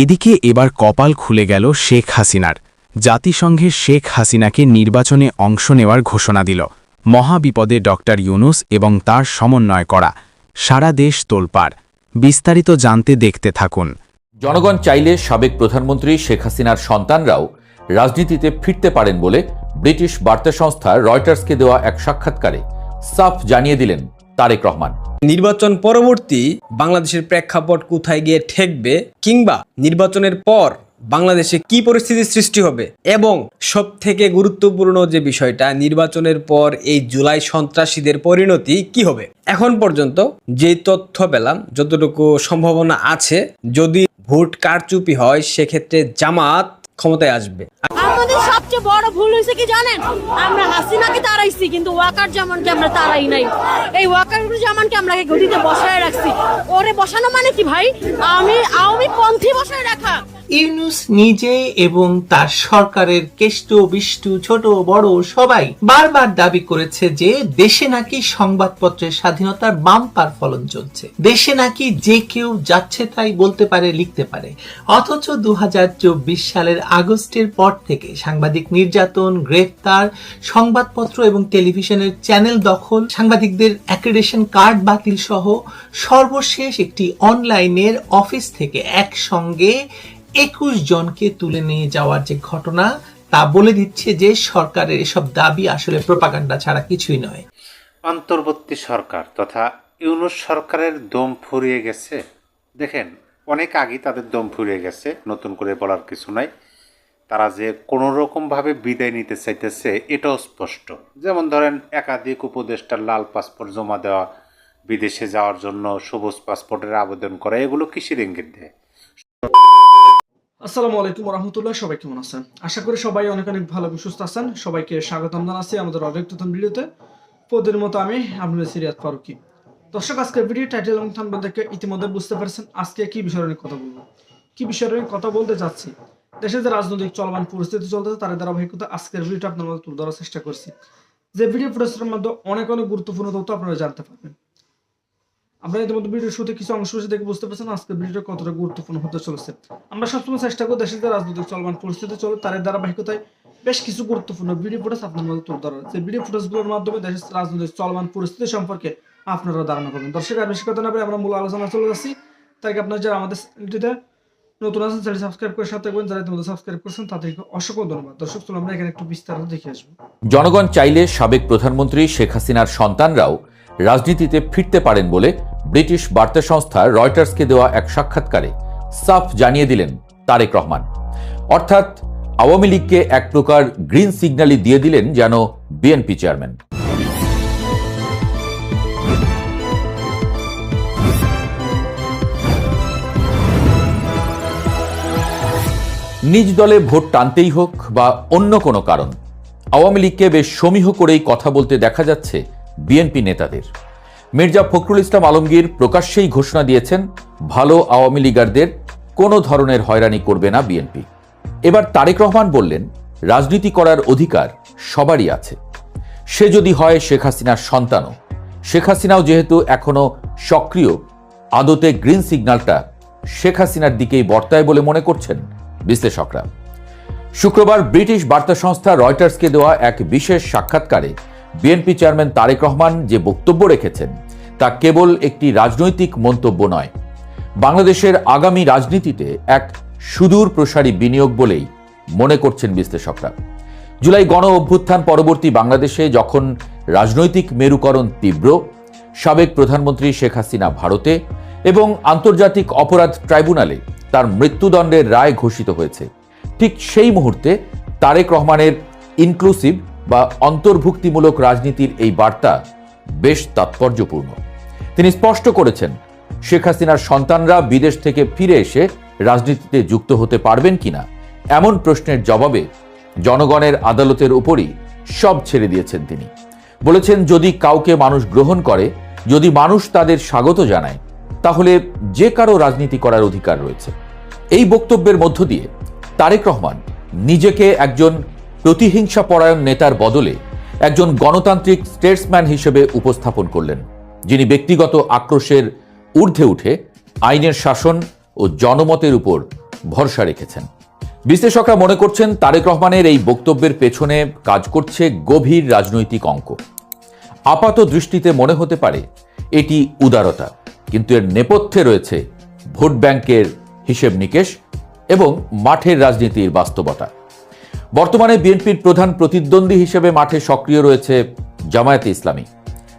এদিকে এবার কপাল খুলে গেল শেখ হাসিনার। জাতিসংঘে শেখ হাসিনাকে নির্বাচনে অংশ নেওয়ার ঘোষণা দিল। মহাবিপদে ডক্টর ইউনুস এবং তার সমন্বয় করা। সারা দেশ তোলপাড়। বিস্তারিত জানতে দেখতে থাকুন। জনগণ চাইলে সাবেক প্রধানমন্ত্রী শেখ হাসিনার সন্তানরাও রাজনীতিতে ফিরতে পারেন বলে ব্রিটিশ বার্তা সংস্থা রয়টার্সকে দেওয়া এক সাক্ষাৎকারে সাফ জানিয়ে দিলেন তারেক রহমান। নির্বাচন পরবর্তী বাংলাদেশের প্রেক্ষাপট কোথায় গিয়ে ঠেকবে কিংবা নির্বাচনের পর বাংলাদেশে কি পরিস্থিতির সৃষ্টি হবে এবং সব থেকে গুরুত্বপূর্ণ যে বিষয়টা, নির্বাচনের পর এই জুলাই সন্ত্রাসীদের পরিণতি কি হবে? এখন পর্যন্ত যে তথ্য পেলাম, যতটুকু সম্ভাবনা আছে, যদি ভোট কারচুপি হয়, সেক্ষেত্রে জামাত ক্ষমতায় আসবে। সবচেয়ে বড় ভুল হয়েছে কি জানেন? আমরা হাসিনাকে তাড়াইছি, কিন্তু ওয়াকার জামানকে আমরা তাড়াই নাই। এই ওয়াকার জামানকে আমরা গদিতে বসায় রাখছি। ওরে বসানো মানে কি ভাই? আমি আওয়ামী পন্থী বসায় রাখা। ইউনুস নিজে এবং তার সরকারের কেষ্ট, বিষ্টু, ছোট, বড় সবাই বারবার দাবি করেছে যে দেশে নাকি সংবাদপত্রের স্বাধীনতার বাম্পার ফলন চলছে। দেশে নাকি যে কেউ যাচ্ছে তাই বলতে পারে, লিখতে পারে। অথচ দুহাজার চব্বিশ সালের আগস্টের পর থেকে সাংবাদিক নির্যাতন, গ্রেফতার, সংবাদপত্র এবং টেলিভিশনের চ্যানেল দখল, সাংবাদিকদের অ্যাক্রেডিশন কার্ড বাতিল সহ সর্বশেষ একটি অনলাইনের অফিস থেকে একসঙ্গে একুশ জনকে তুলে নিয়ে যাওয়ার যে ঘটনা, তা বলে দিচ্ছে যে সরকারের এসব দাবি আসলে প্রপাগান্ডা ছাড়া কিছুই নয়। অন্তর্বর্তী সরকার তথা ইউনুস সরকারের দম ফুরিয়ে গেছে। দেখেন, অনেক আগেই তাদের দম ফুরিয়ে গেছে, নতুন করে বলার কিছু নাই। তারা যে কোনো রকমভাবে বিদায় নিতে চাইতেছে, এটাও স্পষ্ট। যেমন ধরেন, একাধিক উপদেষ্টার লাল পাসপোর্ট জমা দেওয়া, বিদেশে যাওয়ার জন্য সবুজ পাসপোর্টের আবেদন করা, এগুলো কিসের ইঙ্গিত দেয়। আসসালামু আলাইকুম রহমতুল্লাহ সবাই কেমন আছেন? আশা করি সবাই অনেক অনেক ভালো এবং সুস্থ আছেন। সবাইকে স্বাগতম জানাচ্ছি আমাদের অনেক ভিডিওতে। প্রতিদিন মতো আমি আপনাদের সিরিয়াত ফারুকি। দর্শক, আজকের ভিডিও টাইটেল এবং থাম্বনেল দেখে ইতিমধ্যে বুঝতে পারছেন আজকে কি বিষয় নিয়ে কথা বলব। কি বিষয় নিয়ে কথা বলতে যাচ্ছি দেশে যে রাজনৈতিক চলমান পরিস্থিতি চলতেছে, তার ধারাবাহিকতা আজকের ভিডিওটা আপনার মধ্যে তুলে ধরার চেষ্টা করছি। যে ভিডিও ফুটেজের মধ্যে অনেক অনেক গুরুত্বপূর্ণ তথ্য আপনারা জানতে পারবেন। আপনারা ইতিমধ্যে ভিডিওর শুরুতে কিছু অংশ দেখে বুঝতে পারছেন আজকের ভিডিওটা কতটা গুরুত্বপূর্ণ হতে চলেছে। আমরা সবসময় চেষ্টা করি দেশের যে রাজনৈতিক চলমান পরিস্থিতি চলে, তার ধারাবাহিকতায় বেশ কিছু গুরুত্বপূর্ণ ভিডিও ফুটেজ আপনার মধ্যে তুলে ধরা যে ভিডিও ফুটেজগুলোর মাধ্যমে দেশের রাজনৈতিক চলমান পরিস্থিতি সম্পর্কে আপনারা ধারণা করবেন। দর্শক, আর বেশি কথা না আমরা মূল আলোচনা চলে যাচ্ছি। তাই আপনারা যারা আমাদের চ্যানেলটিতে নতুন আছেন চ্যানেল সাবস্ক্রাইব করে সাথে থাকবেন। যারা ইতিমধ্যে সাবস্ক্রাইব করছেন, তাদেরকে অসংখ্য ধন্যবাদ। দর্শক চলো আমরা এখানে একটু বিস্তারিত দেখে আসব। জনগণ চাইলে সাবেক প্রধানমন্ত্রী শেখ হাসিনার সন্তানরাও রাজনীতিতে ফিরতে পারেন বলে ব্রিটিশ বার্তা সংস্থা রয়টার্সকে দেওয়া এক সাক্ষাৎকারে সাফ জানিয়ে দিলেন তারেক রহমান। অর্থাৎ আওয়ামী লীগকে এক প্রকার গ্রিন সিগন্যালই দিয়ে দিলেন যেন বিএনপি চেয়ারম্যান। নিজ দলে ভোট টানতেই হোক বা অন্য কোনো কারণ, আওয়ামী লীগকে বেশ সমীহ করেই কথা বলতে দেখা যাচ্ছে বিএনপি নেতাদের। মির্জা ফখরুল ইসলাম আলমগীর প্রকাশ্যেই ঘোষণা দিয়েছেন, ভালো আওয়ামী লীগারদের কোনো ধরনের হয়রানি করবে না বিএনপি। এবার তারেক রহমান বললেন, রাজনীতি করার অধিকার সবারই আছে। সে যদি হয় শেখ হাসিনার সন্তানও। শেখ হাসিনাও যেহেতু এখনও সক্রিয়, আদতে গ্রিন সিগন্যালটা শেখ হাসিনার দিকেই বর্তায় বলে মনে করছেন বিশ্লেষকরা। শুক্রবার ব্রিটিশ বার্তা সংস্থা রয়টার্সকে দেওয়া এক বিশেষ সাক্ষাৎকারে বিএনপি চেয়ারম্যান তারেক রহমান যে বক্তব্য রেখেছেন, তা কেবল একটি রাজনৈতিক মন্তব্য নয়। বাংলাদেশের আগামী রাজনীতিতে এক সুদূর প্রসারী বিনিয়োগ বলেই মনে করছেন বিশ্লেষকরা। জুলাই গণ অভ্যুত্থান পরবর্তী বাংলাদেশে যখন রাজনৈতিক মেরুকরণ তীব্র, সাবেক প্রধানমন্ত্রী শেখ হাসিনা ভারতে এবং আন্তর্জাতিক অপরাধ ট্রাইব্যুনালে তার মৃত্যুদণ্ডের রায় ঘোষিত হয়েছে। ঠিক সেই মুহূর্তে তারেক রহমানের ইনক্লুসিভ বা অন্তর্ভুক্তিমূলক রাজনীতির এই বার্তা বেশ তাৎপর্যপূর্ণ। তিনি স্পষ্ট করেছেন, শেখ হাসিনার সন্তানরা বিদেশ থেকে ফিরে এসে রাজনীতিতে যুক্ত হতে পারবেন কিনা, এমন প্রশ্নের জবাবে জনগণের আদালতের উপরই সব ছেড়ে দিয়েছেন তিনি। বলেছেন, যদি কাউকে মানুষ গ্রহণ করে, যদি মানুষ তাদের স্বাগত জানায়, তাহলে যে কারও রাজনীতি করার অধিকার রয়েছে। এই বক্তব্যের মধ্য দিয়ে তারেক রহমান নিজেকে একজন প্রতিহিংসা পরায়ণ নেতার বদলে একজন গণতান্ত্রিক স্টেটসম্যান হিসেবে উপস্থাপন করলেন, যিনি ব্যক্তিগত আক্রোশের ঊর্ধ্বে উঠে আইনের শাসন ও জনমতের উপর ভরসা রেখেছেন। বিশ্লেষকরা মনে করছেন তারেক রহমানের এই বক্তব্যের পেছনে কাজ করছে গভীর রাজনৈতিক অঙ্ক। আপাত দৃষ্টিতে মনে হতে পারে এটি উদারতা, কিন্তু এর নেপথ্যে রয়েছে ভোট ব্যাংকের হিসেব নিকেশ এবং মাঠের রাজনীতির বাস্তবতা। বর্তমানে বিএনপির প্রধান প্রতিদ্বন্দ্বী হিসেবে মাঠে সক্রিয় রয়েছে জামায়াতে ইসলামী।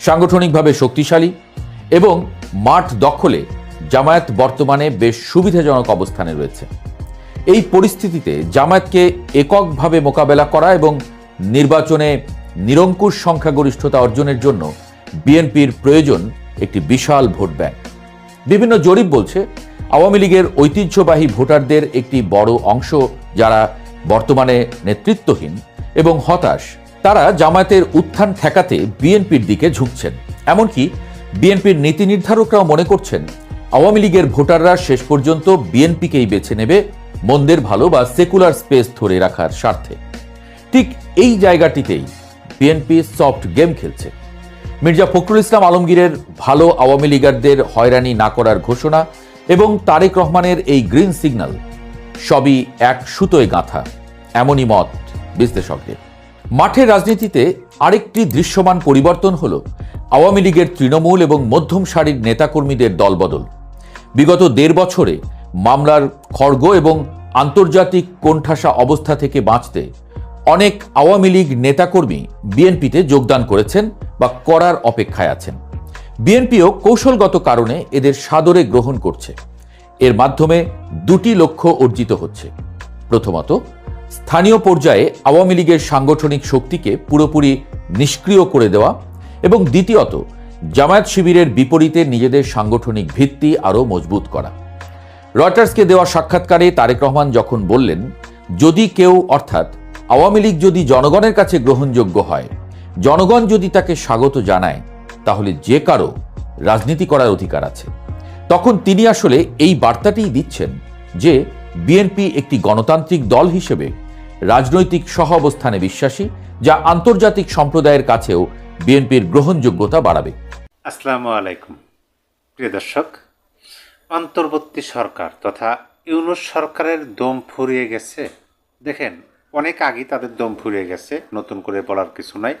সাংগঠনিকভাবে শক্তিশালী এবং মাঠ দখলে জামায়াত বর্তমানে বেশ সুবিধাজনক অবস্থানে রয়েছে। এই পরিস্থিতিতে জামায়াতকে এককভাবে মোকাবেলা করা এবং নির্বাচনে নিরঙ্কুশ সংখ্যাগরিষ্ঠতা অর্জনের জন্য বিএনপির প্রয়োজন একটি বিশাল ভোট ব্যাংক। বিভিন্ন জরিপ বলছে, আওয়ামী লীগের ঐতিহ্যবাহী ভোটারদের একটি বড় অংশ যারা বর্তমানে নেতৃত্বহীন এবং হতাশ, তারা জামায়াতের উত্থান ঠেকাতে বিএনপির দিকে ঝুঁকছেন। এমনকি বিএনপির নীতি নির্ধারকরাও মনে করছেন, আওয়ামী লীগের ভোটাররা শেষ পর্যন্ত বিএনপিকেই বেছে নেবে মন্দের ভালো বা সেকুলার স্পেস ধরে রাখার স্বার্থে। ঠিক এই জায়গাটিতেই বিএনপি সফট গেম খেলছে। মির্জা ফখরুল ইসলাম আলমগীরের ভালো আওয়ামী লীগারদের হয়রানি না করার ঘোষণা এবং তারেক রহমানের এই গ্রিন সিগন্যাল সবই এক সুতোয় গাঁথা, এমনই মত বিশ্লেষকদের। মাঠের রাজনীতিতে আরেকটি দৃশ্যমান পরিবর্তন হল আওয়ামী লীগের তৃণমূল এবং মধ্যম সারির নেতাকর্মীদের দলবদল। বিগত দেড় বছরে মামলার খড়গ এবং আন্তর্জাতিক কোণঠাসা অবস্থা থেকে বাঁচতে অনেক আওয়ামী লীগ নেতাকর্মী বিএনপিতে যোগদান করেছেন বা করার অপেক্ষায় আছেন। বিএনপিও কৌশলগত কারণে এদের সাদরে গ্রহণ করছে। এর মাধ্যমে দুটি লক্ষ্য অর্জিত হচ্ছে। প্রথমত, স্থানীয় পর্যায়ে আওয়ামী লীগের সাংগঠনিক শক্তিকে পুরোপুরি নিষ্ক্রিয় করে দেওয়া এবং দ্বিতীয়ত, জামায়াত শিবিরের বিপরীতে নিজেদের সাংগঠনিক ভিত্তি আরও মজবুত করা। রয়টার্সকে দেওয়া সাক্ষাৎকারে তারেক রহমান যখন বললেন, যদি কেউ, অর্থাৎ আওয়ামী লীগ যদি জনগণের কাছে গ্রহণযোগ্য হয়, জনগণ যদি তাকে স্বাগত জানায়, তাহলে যে কারও রাজনীতি করার অধিকার আছে। তখন তিনি আসলে এই বার্তাটিই দিচ্ছেন যে বিএনপি একটি গণতান্ত্রিক দল হিসেবে রাজনৈতিক সহ অবস্থানে বিশ্বাসী, যা আন্তর্জাতিক সম্প্রদায়ের কাছেও বিএনপির গ্রহণযোগ্যতা বাড়াবে। আসসালামু আলাইকুম। প্রিয় দর্শক, অন্তর্বর্তী সরকার তথা ইউনুস সরকারের দম ফুরিয়ে গেছে। দেখেন, অনেক আগেই তাদের দম ফুরিয়ে গেছে। নতুন করে বলার কিছু নাই।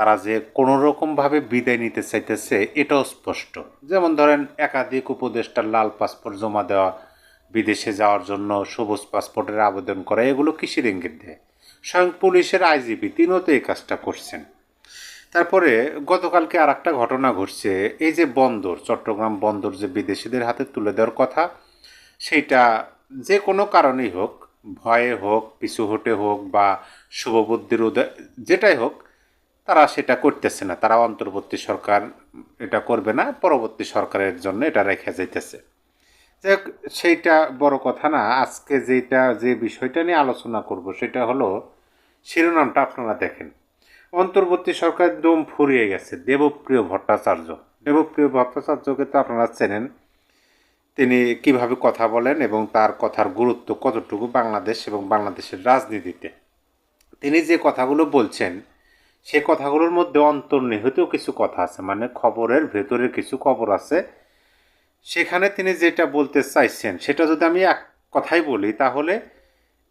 তারা যে কোনো রকমভাবে বিদায় নিতে চাইতেছে, এটাও স্পষ্ট। যেমন ধরেন, একাধিক উপদেষ্টার লাল পাসপোর্ট জমা দেওয়া, বিদেশে যাওয়ার জন্য সবুজ পাসপোর্টের আবেদন করা, এগুলো কিসের ইঙ্গিত দেয়? স্বয়ং পুলিশের আইজিপি, তিনিও তো এই কাজটা করছেন। তারপরে, গতকালকে আর একটা ঘটনা ঘটছে, এই যে বন্দর, চট্টগ্রাম বন্দর যে বিদেশিদের হাতে তুলে দেওয়ার কথা, সেইটা যে কোনো কারণেই হোক, ভয়ে হোক, পিছু হটে হোক বা শুভবুদ্ধির উদয় যেটাই হোক তারা সেটা করতেছে না। তারা অন্তর্বর্তী সরকার এটা করবে না, পরবর্তী সরকারের জন্য এটা রেখে যাইতেছে। যাই সেইটা বড় কথা না। আজকে যেটা যে বিষয়টা নিয়ে আলোচনা করব সেটা হলো শিরোনামটা আপনারা দেখেন। অন্তর্বর্তী সরকার দম ফুরিয়ে গেছে, দেবপ্রিয় ভট্টাচার্য। দেবপ্রিয় ভট্টাচার্যকে তো আপনারা চেনেন। তিনি কীভাবে কথা বলেন এবং তার কথার গুরুত্ব কতটুকু বাংলাদেশ এবং বাংলাদেশের রাজনীতিতে। তিনি যে কথাগুলো বলছেন সে কথাগুলোর মধ্যে অন্তর্নিহিত কিছু কথা আছে মানে খবরের ভেতরে কিছু খবর আছে। সেখানে তিনি যেটা বলতে চাইছেন, সেটা যদি আমি এক কথাই বলি, তাহলে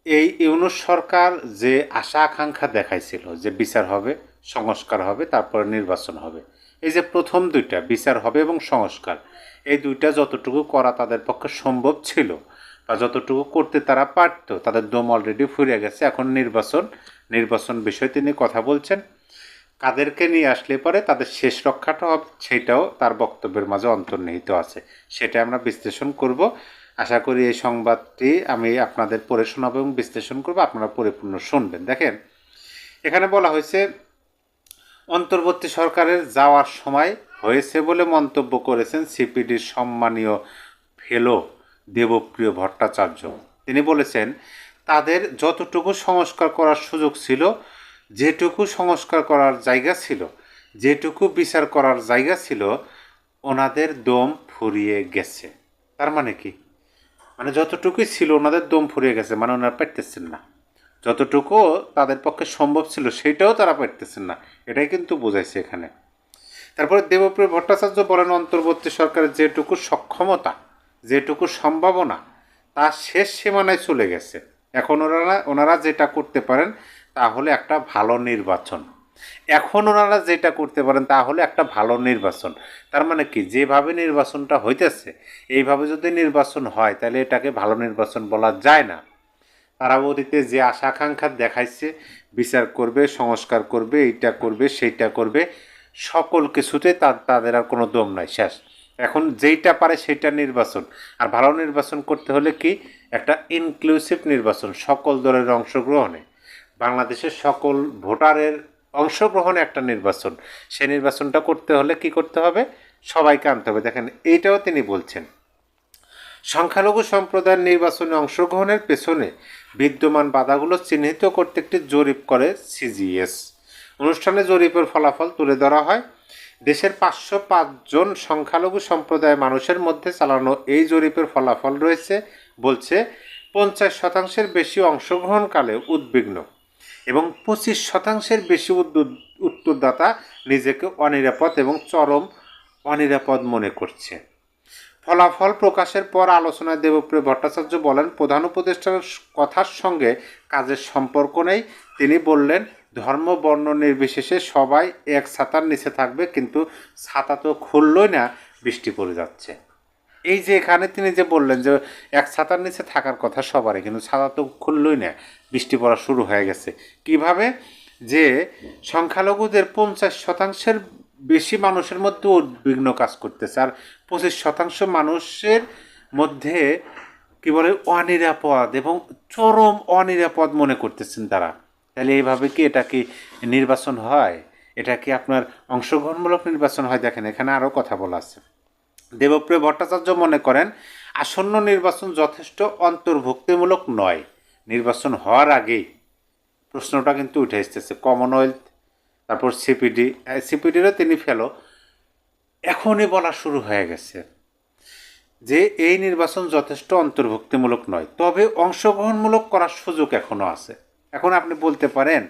এই ইউনুস সরকার যে আশা আকাঙ্ক্ষা দেখাইছিল যে বিচার হবে, সংস্কার হবে, তারপরে নির্বাচন হবে, এই যে প্রথম দুইটা, বিচার হবে এবং সংস্কার, এই দুইটা যতটুকু করা তাদের পক্ষে সম্ভব ছিল বা যতটুকু করতে তারা পারত, তাদের দম অলরেডি ফুরিয়ে গেছে, এখন নির্বাচন নির্বাচন বিষয়ে তিনি কথা বলছেন। কাদেরকে নিয়ে আসলে পরে তাদের শেষ রক্ষাটা হবে, সেটাও তার বক্তব্যের মাঝে অন্তর্নিহিত আছে। সেটা আমরা বিশ্লেষণ করব। আশা করি এই সংবাদটি আমি আপনাদের পড়ে শোনাবো এবং বিশ্লেষণ করব। আপনারা পরিপূর্ণ শুনবেন। দেখেন, এখানে বলা হয়েছে, অন্তর্বর্তী সরকারের যাওয়ার সময় হয়েছে বলে মন্তব্য করেছেন সিপিডির সম্মানীয় ফেলো দেবপ্রিয় ভট্টাচার্য। তিনি বলেছেন, তাদের যতটুকু সংস্কার করার সুযোগ ছিল যেটুকু সংস্কার করার জায়গা ছিল, যেটুকু বিচার করার জায়গা ছিল, ওনাদের দম ফুরিয়ে গেছে। তার মানে কি? মানে যতটুকুই ছিল ওনাদের দম ফুরিয়ে গেছে মানে ওনারা পারতেছেন না। যতটুকু তাদের পক্ষে সম্ভব ছিল, সেটাও তারা পারতেছেন না। এটাই কিন্তু বোঝাইছে এখানে। তারপরে দেবপ্রিয় ভট্টাচার্য বলেন, অন্তর্বর্তী সরকারের যেটুকু সক্ষমতা, যেটুকু সম্ভাবনা তার শেষ সীমানায় চলে গেছে। এখন ওনারা ওনারা যেটা করতে পারেন তাহলে একটা ভালো নির্বাচন। এখন ওনারা যেটা করতে পারেন, তাহলে একটা ভালো নির্বাচন। তার মানে কি? যেভাবে নির্বাচনটা হইতেছে, এইভাবে যদি নির্বাচন হয়, তাহলে এটাকে ভালো নির্বাচন বলা যায় না। তারা অতীতে যে আশা আকাঙ্ক্ষা দেখাইছে, বিচার করবে, সংস্কার করবে, এইটা করবে, সেইটা করবে, সকল কিছুতে তাদের আর কোনো দম নাই, শেষ। এখন যেইটা পারে সেটা নির্বাচন। আর ভালো নির্বাচন করতে হলে কি? একটা ইনক্লুসিভ নির্বাচন, সকল দলের অংশগ্রহণে। বাংলাদেশের সকল ভোটারের অংশগ্রহণে একটা নির্বাচন। সেই নির্বাচনটা করতে হলে কি করতে হবে? সবাইকে আনতে হবে। দেখেন, এইটাও তিনি বলছেন। সংখ্যালঘু সম্প্রদায়ের নির্বাচনে অংশগ্রহণের পেছনে বিদ্যমান বাধাগুলো চিহ্নিত করতে একটি জরিপ করে সিজিএস। অনুষ্ঠানে জরিপের ফলাফল তুলে ধরা হয়। দেশের পাঁচশো পাঁচজন সংখ্যালঘু সম্প্রদায়ের মানুষের মধ্যে চালানো এই জরিপের ফলাফল রয়েছে, বলছে, পঞ্চাশ শতাংশের বেশি অংশগ্রহণকালে উদ্বিগ্ন। এবং পঁচিশ শতাংশের বেশি উত্তরদাতা নিজেকে অনিরাপদ এবং চরম অনিরাপদ মনে করছে। ফলাফল প্রকাশের পর আলোচনায় দেবপ্রিয় ভট্টাচার্য বলেন, প্রধান উপদেষ্টার কথার সঙ্গে কাজের সম্পর্ক নেই। তিনি বললেন, ধর্ম, বর্ণ নির্বিশেষে সবাই এক ছাতার নিচে থাকবে, কিন্তু ছাতা তো খুললই না, বৃষ্টি পড়ে যাচ্ছে। এই যে এখানে তিনি যে বললেন যে এক ছাতার নিচে থাকার কথা সবারই, কিন্তু ছাতা তো খুললই না, বৃষ্টি পড়া শুরু হয়ে গেছে। কীভাবে? যে সংখ্যালঘুদের পঞ্চাশ শতাংশের বেশি মানুষের মধ্যে উদ্বিগ্ন কাজ করতেছে, আর পঁচিশ শতাংশ মানুষের মধ্যে কি বলে, অনিরাপদ এবং চরম অনিরাপদ মনে করতেছেন তারা। তাহলে এইভাবে কি এটা কি নির্বাচন হয়? এটা কি আপনার অংশগ্রহণমূলক নির্বাচন হয়? দেখেন, এখানে আরও কথা বলা আছে। দেবপ্রিয় ভট্টাচার্য মনে করেন, আসন্ন নির্বাচন যথেষ্ট অন্তর্ভুক্তিমূলক নয়। নির্বাচন হওয়ার আগেই প্রশ্নটা কিন্তু উঠে এসতেছে কমনওয়েলথ তারপর সিপিডি সিপিডিরও তিনি ফেলো। এখনই বলা শুরু হয়ে গেছে যে এই নির্বাচন যথেষ্ট অন্তর্ভুক্তিমূলক নয়। তবে অংশগ্রহণমূলক করার সুযোগ এখনও আছে। এখন আপনি বলতে পারেন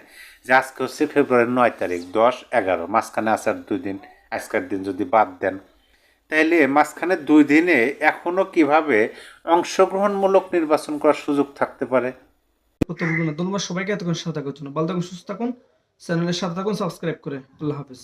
যে আজকে হচ্ছে ফেব্রুয়ারির নয় তারিখ, দশ, এগারো, মাঝখানে আসার দুই দিন, আজকের দিন যদি বাদ দেন তাইলে মাঝখানে দুই দিনে এখনও কীভাবে অংশগ্রহণমূলক নির্বাচন করার সুযোগ থাকতে পারে? সবাইকে, এতক্ষণ সাথে থাকার জন্য। ভালো থাকুন, সুস্থ থাকুন, চ্যানেলের সাথে থাকুন, সাবস্ক্রাইব করে। আল্লাহ হাফিজ।